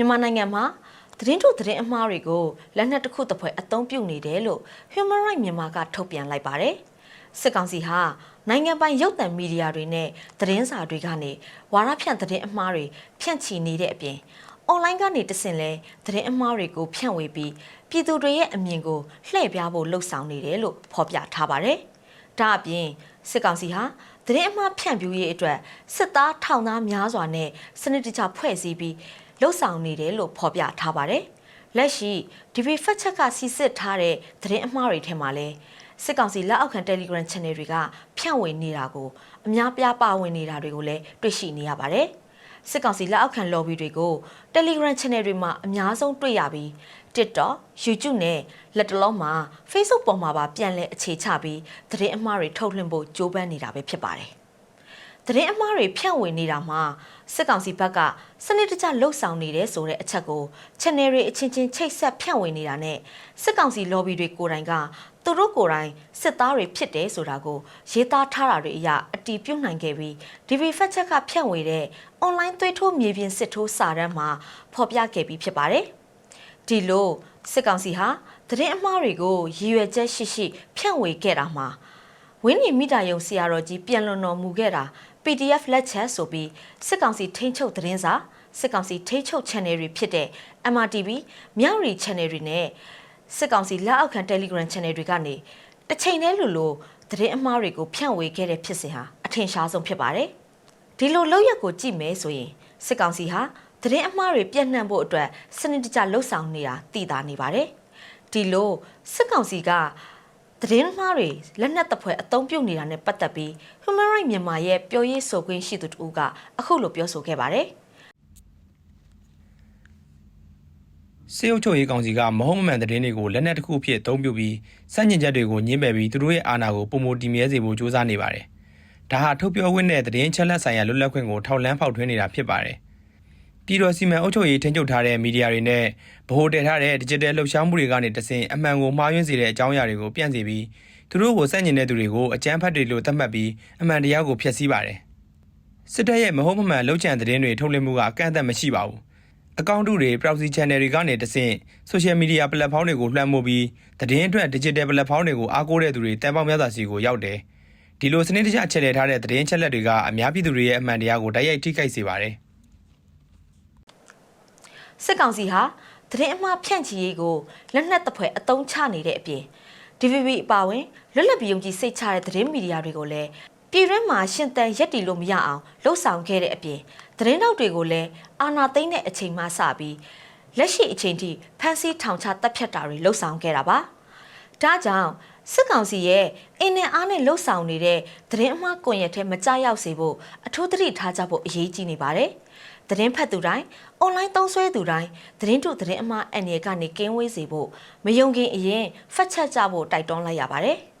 မြန်မာနိုင်ငံမှာသတင်းထုတ်သတင်းအမှားတွေကိုလက်နက်တစ်ခုတစ်ဖွဲအသုံးပြုနေတယ်လို့ Human Rights မြန်မာကထုတ်ပြန်လိုက်ပါတယ်။စစ်ကောင်စီဟာနိုင်ငံပိုင်ရုပ်သံမီဒီယာတွေနဲ့သတင်းစာတွေကနေဝါရဖြန့်သတင်းအမှားတွေဖြန့်ချီနေတဲ့အပြင်အွန်လိုင်းကနေတဆင့်လဲသတင်းအမှားတွေကိုဖြန့်ဝေပြီးပြည်သူတွေရဲ့အမြင်ကိုလှည့်ပြားဖို့လှုံ့ဆော်နေတယ်လို့ဖော်ပြထားပါတယ်။ဒါအပြင်စစ်ကောင်စီဟာ သတင်းအမှားဖြန့်ဖြူးရေးအတွက်စစ်သားထောင်သားများစွာနဲ့စနစ်တကျဖွဲ့စည်းပြီးလှုပ်ဆောင်နေတယ်လို့ဖော်ပြထားပါတယ်။လက်ရှိဒီဗီဖက်ချက်ကစီစစ်ထားတဲ့သတင်းအမှားတွေထဲမှာလဲစစ်ကောင်စီလက်အောက်ခံ Telegram Channel တွေကဖြန့်ဝေနေတာကိုအများပြားပါဝင်နေတာတွေကိုလည်းတွေ့ရှိနေရပါတယ်။ စစ်ကောင်စီလက်အောက်ခံ lobby တွေကို Telegram Channel တွေမှာအများဆုံးတွေ့ရပြီး TikTok, YouTube နဲ့လက်တလုံးမှာ Facebook ပေါ်မှာပါပြန်လည်အခြေချပြီးသတင်းအမှားတွေထုတ်လွှင့်ဖို့ကြိုးပမ်းနေတာပဲဖြစ်ပါတယ်။ သတင်းအမှားတွေဖြန့်ဝေနေတာမှာစစ်ကောင်စီဘက်ကစနစ်တကျလှုပ်ဆောင်နေတယ်ဆိုတဲ့အချက်ကို channel တွေအချင်းချင်းချိတ်ဆက်ဖြန့်ဝေနေတာနဲ့စစ်ကောင်စီ lobby တွေကိုယ်တိုင်ကသူတို့ကိုယ်တိုင်စစ်သားတွေဖြစ်တယ်ဆိုတာကိုရေးသားထားတာတွေအရအတီးပြုတ်နိုင်ခဲ့ပြီး DV Fact Check ကဖြန့်ဝေတဲ့ online သွေးထိုးမြေပြင်စစ်ထိုးစာတမ်းမှာဖော်ပြခဲ့ပြီးဖြစ်ပါတယ်။ဒီလိုစစ်ကောင်စီဟာသတင်းအမှားတွေကိုရည်ရွယ်ချက်ရှိရှိဖြန့်ဝေခဲ့တာမှာဝင်းနေမိတာယုံဆရာတော်ကြီးပြန်လွန်တော်မူခဲ့တာ PDF လက်ချက်ဆိုပြီးစစ်ကောင်စီထိန်းချုပ်သတင်းစာစစ်ကောင်စီထိန်းချုပ် channel တွေဖြစ်တဲ့ MRTV မြောက်ရီ channel တွေနဲ့စစ်ကောင်စီလက်အောက်ခံ Telegram channel တွေကနေတစ်ချိန်တည်းလိုလိုသတင်းအမှားတွေကိုဖြန့်ဝေခဲ့တဲ့ဖြစ်စဉ်ဟာအထင်ရှားဆုံးဖြစ်ပါတယ်။ဒီလိုလောက်ရက်ကိုကြည့်မယ်ဆိုရင်စစ်ကောင်စီဟာသတင်းအမှားတွေပြန့်နှံ့ဖို့အတွက်စနစ်တကျလှုပ်ဆောင်နေတာသိသာနေပါတယ်။ဒီလိုစစ်ကောင်စီက သတင်းမှားတွေလက်နက်တပ်ဖွဲ့အသုံးပြုနေတာနဲ့ပတ်သက်ပြီး Human Rights မြန်မာရဲ့ပြောရေးဆိုခွင့်ရှိသူတူကအခုလိုပြောဆိုခဲ့ပါတယ်စေအုပ်ချုပ်ရေးကောင်စီကမဟုတ်မမှန်သတင်းတွေကိုလက်နက်တစ်ခုအဖြစ်အသုံးပြုပြီးစန့်ကျင်ချက်တွေကိုညှင်းပယ်ပြီးသူတို့ရဲ့အာဏာကိုပုံမတည်မြဲစေဖို့ကြိုးစားနေပါတယ်။ဒါဟာထုတ်ပြောခွင့်နဲ့သတင်းချက်လက်ဆိုင်ရာလွတ်လပ်ခွင့်ကိုထောက်လန်းဖောက်ထွင်းနေတာဖြစ်ပါတယ်။ ပြည်တော်စီမံအုပ်ချုပ်ရေးထိန်းချုပ်ထားတဲ့မီဒီယာတွေနဲ့ဗဟိုတည်ထားတဲ့ digital လှုပ်ရှားမှုတွေကနေတဆင့်အမှန်ကိုမှားယွင်းစေတဲ့အကြောင်းအရာတွေကိုပြန့်စေပြီးသူတို့ကိုစန့်ကျင်တဲ့သူတွေကိုအကြမ်းဖက်တွေလို့သတ်မှတ်ပြီးအမှန်တရားကိုဖျက်ဆီးပါတယ်။စစ်တပ်ရဲ့မဟုတ်မမှန်လှုပ်ကြံသတင်းတွေထုတ်လွှင့်မှုကအကန့်အသတ်မရှိပါဘူး။အကောင့်တုတွေ proxy channel တွေကနေတဆင့် social media platform တွေကိုလွှမ်းမိုးပြီးသတင်းအတွက် digital platform တွေကိုအားကိုးတဲ့သူတွေတန်ပေါင်းများစွာစီကိုရောက်တယ်။ဒီလိုစနစ်တကျချက်လက်ထားတဲ့သတင်းချက်လက်တွေကအများပြည်သူတွေရဲ့အမှန်တရားကိုတိုက်ရိုက်ထိခိုက်စေပါတယ်။။ စစ်ကောင်စီဟာသတင်းအမှားဖြန့်ချီရေးကိုလက်နက်တပ်ဖွဲ့အသုံးချနေတဲ့အပြင် DVB အပါအဝင်လွတ်လပ်ပြီးယုံကြည်စိတ်ချတဲ့သတင်းမီဒီယာတွေကိုလည်းပြည်တွင်းမှာရှင်သန်ရက်တီလို့မရအောင်လှုပ်ဆောင်ခဲ့တဲ့အပြင်သတင်းတောက်တွေကိုလည်းအာဏာသိမ်းတဲ့အချိန်မှစပြီးလက်ရှိအချိန်ထိဖမ်းဆီးထောင်ချတပ်ဖြတ်တာတွေလှုပ်ဆောင်ခဲ့တာပါ။ဒါကြောင့်စစ်ကောင်စီရဲ့အင်းနဲ့အားနဲ့လှုပ်ဆောင်နေတဲ့သတင်းအမှားကွန်ရက်ထဲမကြရောက်စေဖို့အထူးသတိထားကြဖို့အရေးကြီးနေပါတယ်။ သတင်းဖတ်သူတိုင်းအွန်လိုင်းသုံးစွဲသူတိုင်းသတင်းတုသတင်းအမှားအန်ရကနေကင်းဝေးစေဖို့မယုံခင်အရင်ဖတ်ချက်ကြဖို့တိုက်တွန်းလိုက်ရပါတယ်။